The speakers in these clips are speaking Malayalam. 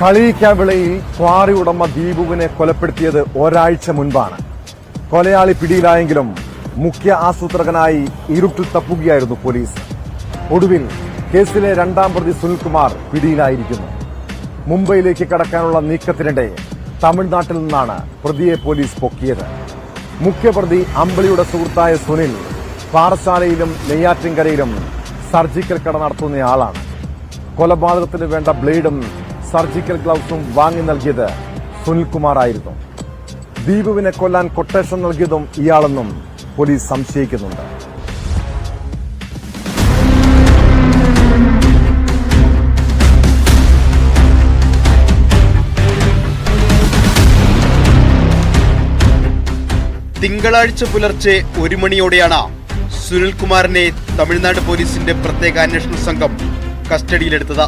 കളിയിക്കാവിളയിൽ ക്വാറി ഉടമ ദീപുവിനെ കൊലപ്പെടുത്തിയത് ഒരാഴ്ച മുൻപാണ്. കൊലയാളി പിടിയിലായെങ്കിലും മുഖ്യ ആസൂത്രകനായി ഇരുട്ടിൽ തപ്പുകയായിരുന്നു പോലീസ്. ഒടുവിൽ കേസിലെ രണ്ടാം പ്രതി സുനിൽകുമാർ പിടിയിലായിരിക്കുന്നു. മുംബൈയിലേക്ക് കടക്കാനുള്ള നീക്കത്തിനിടെ തമിഴ്നാട്ടിൽ നിന്നാണ് പ്രതിയെ പോലീസ് പൊക്കിയത്. മുഖ്യപ്രതി അമ്പളിയുടെ സുഹൃത്തായ സുനിൽ പാറശാലയിലും നെയ്യാറ്റിൻകരയിലും സർജിക്കൽ കട നടത്തുന്നയാളാണ്. കൊലപാതകത്തിന് വേണ്ട ബ്ലേഡും സർജിക്കൽ ഗ്ലൗസും വാങ്ങി നൽകിയത് സുനിൽകുമാർ ആയിരുന്നു ദീപുവിനെ കൊല്ലാൻ കൊട്ടേഷൻ നൽകിയതും ഇയാളെന്നും പോലീസ് സംശയിക്കുന്നുണ്ട്. തിങ്കളാഴ്ച പുലർച്ചെ ഒരു മണിയോടെയാണ് സുനിൽകുമാറിനെ തമിഴ്നാട് പോലീസിന്റെ പ്രത്യേക അന്വേഷണ സംഘം കസ്റ്റഡിയിലെടുത്തത്.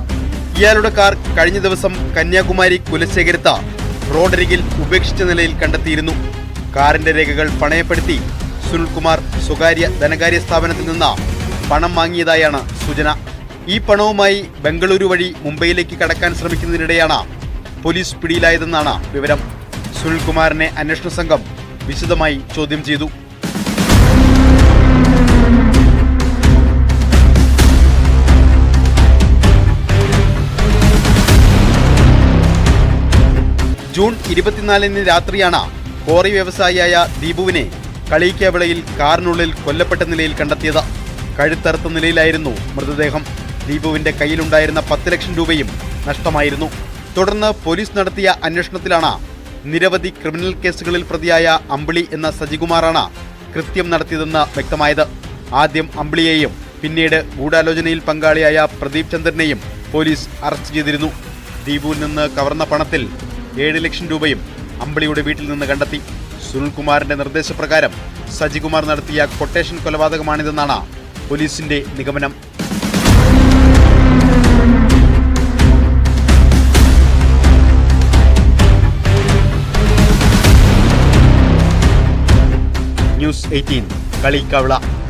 ഇയാളുടെ കാർ കഴിഞ്ഞ ദിവസം കന്യാകുമാരി കുലശേഖരത്ത റോഡരികിൽ ഉപേക്ഷിച്ച നിലയിൽ കണ്ടെത്തിയിരുന്നു. കാറിന്റെ രേഖകൾ പണയപ്പെടുത്തി സുനിൽകുമാർ സ്വകാര്യ ധനകാര്യ സ്ഥാപനത്തിൽ നിന്ന് പണം വാങ്ങിയതായാണ് സൂചന. ഈ പണവുമായി ബംഗളൂരു വഴി മുംബൈയിലേക്ക് കടക്കാൻ ശ്രമിക്കുന്നതിനിടെയാണ് പോലീസ് പിടിയിലായതെന്നാണ് വിവരം. സുനിൽകുമാറിനെ അന്വേഷണ സംഘം വിശദമായി ചോദ്യം ചെയ്തു. ജൂൺ ഇരുപത്തിനാലിന് രാത്രിയാണ് കോറി വ്യവസായിയായ ദീപുവിനെ കളിയിക്കാവിളയിൽ കാറിനുള്ളിൽ കൊല്ലപ്പെട്ട നിലയിൽ കണ്ടെത്തിയത്. കഴുത്തറുത്ത നിലയിലായിരുന്നു മൃതദേഹം. ദീപുവിന്റെ കയ്യിലുണ്ടായിരുന്ന പത്ത് ലക്ഷം രൂപയും നഷ്ടമായിരുന്നു. തുടർന്ന് പോലീസ് നടത്തിയ അന്വേഷണത്തിലാണ് നിരവധി ക്രിമിനൽ കേസുകളിൽ പ്രതിയായ അമ്പിളി എന്ന സജികുമാറാണ് കൃത്യം നടത്തിയതെന്ന് വ്യക്തമായത്. ആദ്യം അമ്പിളിയെയും പിന്നീട് ഗൂഢാലോചനയിൽ പങ്കാളിയായ പ്രദീപ് ചന്ദ്രനെയും പോലീസ് അറസ്റ്റ് ചെയ്തിരുന്നു. ദീപുവിൽ നിന്ന് കവർന്ന പണത്തിൽ ഏഴ് ലക്ഷം രൂപയും അമ്പിളിയുടെ വീട്ടിൽ നിന്ന് കണ്ടെത്തി. സുനിൽകുമാറിന്റെ നിർദ്ദേശപ്രകാരം സജികുമാർ നടത്തിയ കൊട്ടേഷൻ കൊലപാതകമാണിതെന്നാണ് പോലീസിന്റെ നിഗമനം. News eighteen കളിക്കവള.